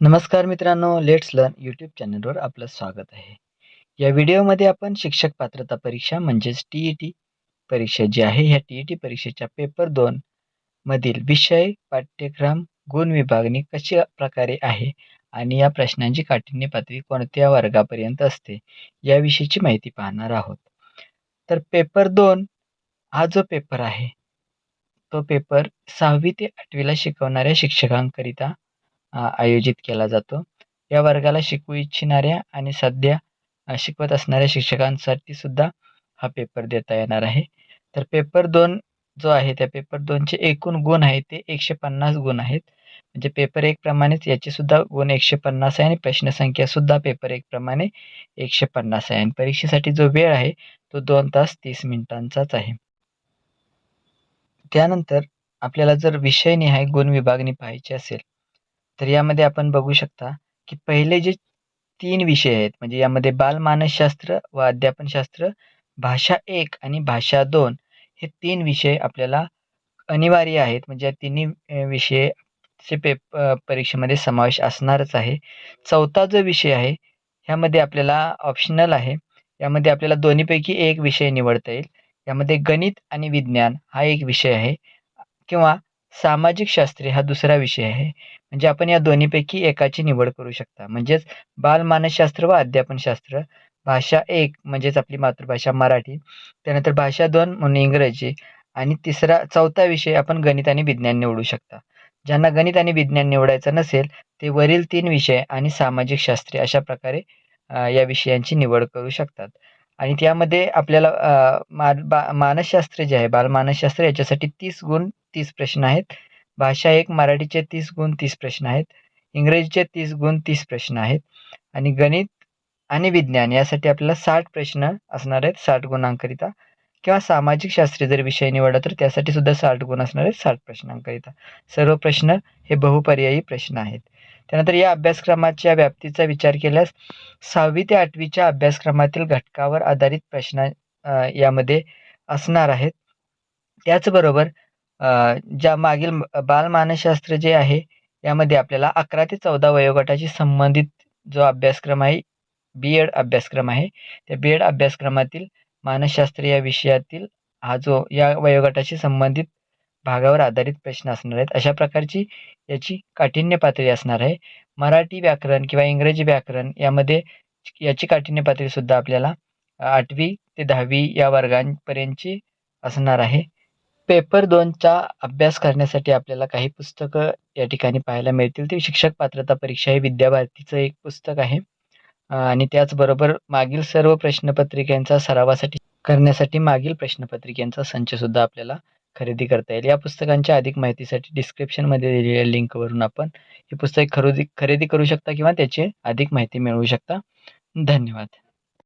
नमस्कार मित्रांनो let's learn YouTube चॅनलवर आपलं स्वागत आहे. या व्हिडिओमध्ये आपण शिक्षक पात्रता परीक्षा म्हणजेच टी ई टी परीक्षा जी आहे ह्या टी ई टी परीक्षेच्या पेपर दोन मधील विषय पाठ्यक्रम गुण विभागणी कशा प्रकारे आहे आणि या प्रश्नांची काठिण्य पातळी कोणत्या वर्गापर्यंत असते याविषयीची माहिती पाहणार आहोत. तर पेपर दोन हा जो पेपर आहे तो पेपर सहावी ते आठवीला शिकवणाऱ्या शिक्षकांकरिता आयोजित केला जातो. या वर्गाला शिकू इच्छिणाऱ्या आणि सध्या शिकवत असणाऱ्या शिक्षकांसाठी सुद्धा हा पेपर देता येणार आहे. तर पेपर दोन जो आहे त्या पेपर दोनचे एकूण गुण आहे ते एकशे पन्नास गुण आहेत. म्हणजे पेपर एक प्रमाणेच याचे सुद्धा गुण एकशे पन्नास आहे आणि प्रश्नसंख्या सुद्धा पेपर एक प्रमाणे एकशे पन्नास आहे. आणि परीक्षेसाठी जो वेळ आहे तो दोन तास तीस मिनिटांचाच आहे. त्यानंतर आपल्याला जर विषयनिहाय गुण विभागणी पाहायची असेल तर यामध्ये आपण बघू शकता की पहिले जे तीन विषय आहेत म्हणजे यामध्ये बालमानसशास्त्र व अध्यापनशास्त्र भाषा एक आणि भाषा दोन हे तीन विषय आपल्याला अनिवार्य आहेत. म्हणजे या तिन्ही विषयचे पेप परीक्षेमध्ये समावेश असणारच आहे. चौथा जो विषय आहे ह्यामध्ये आपल्याला ऑप्शनल आहे. यामध्ये आपल्याला दोन्हीपैकी एक विषय निवडता येईल. यामध्ये गणित आणि विज्ञान हा एक विषय आहे. किंवा सामाजिक शास्त्रे हा दुसरा विषय आहे. म्हणजे आपण या दोन्हीपैकी एकाची निवड करू शकता. म्हणजेच बालमानसशास्त्र व अध्यापनशास्त्र भाषा एक म्हणजेच आपली मातृभाषा मराठी. त्यानंतर भाषा दोन म्हणून इंग्रजी. आणि तिसरा चौथा विषय आपण गणित आणि विज्ञान निवडू शकता. ज्यांना गणित आणि विज्ञान निवडायचं नसेल ते वरील तीन विषय आणि सामाजिक शास्त्रे अशा प्रकारे या विषयांची निवड करू शकतात. आणि त्यामध्ये आपल्याला मा बा मानसशास्त्र जे आहे बालमानसशास्त्र याच्यासाठी तीस गुण तीस प्रश्न आहेत. भाषा एक मराठीचे तीस गुण तीस प्रश्न आहेत. इंग्रजीचे तीस गुण तीस प्रश्न आहेत. आणि गणित आणि विज्ञान यासाठी आपल्याला साठ प्रश्न असणार आहेत साठ गुणांकरिता. किंवा सामाजिक शास्त्र जर विषय निवडला तर त्यासाठी सुद्धा साठ गुण असणार आहेत साठ प्रश्नांकरिता. सर्व प्रश्न हे बहुपर्यायी प्रश्न आहेत. त्यानंतर या अभ्यासक्रमाच्या व्याप्तीचा विचार केल्यास सहावी ते आठवीच्या अभ्यासक्रमातील घटकावर आधारित प्रश्न यामध्ये असणार आहेत. त्याचबरोबर ज्या मागील बालमानसशास्त्र जे आहे यामध्ये आपल्याला अकरा ते चौदा वयोगटाशी संबंधित जो अभ्यासक्रम आहे बी एड अभ्यासक्रम आहे त्या बी एड अभ्यासक्रमातील मानसशास्त्र या विषयातील हा जो या वयोगटाशी संबंधित भागावर आधारित प्रश्न असणार आहेत अशा प्रकारची याची काठिण्य पातळी असणार आहे. मराठी व्याकरण किंवा इंग्रजी व्याकरण यामध्ये याची काठिण्य पातळीसुद्धा आपल्याला आठवी ते दहावी या वर्गांपर्यंतची असणार आहे. पेपर दोनचा अभ्यास करण्यासाठी आपल्याला काही पुस्तकं या ठिकाणी पाहायला मिळतील. ती शिक्षक पात्रता परीक्षा हे विद्याभारतीचं एक पुस्तक आहे. आणि त्याचबरोबर मागील सर्व प्रश्नपत्रिकांचा सरावासाठी करण्यासाठी मागील प्रश्नपत्रिकांचा संचसुद्धा आपल्याला खरेदी करता येईल. या पुस्तकांच्या अधिक माहितीसाठी डिस्क्रिप्शनमध्ये दिलेल्या लिंकवरून आपण हे पुस्तक खरेदी खरेदी करू शकता किंवा त्याची अधिक माहिती मिळवू शकता. धन्यवाद.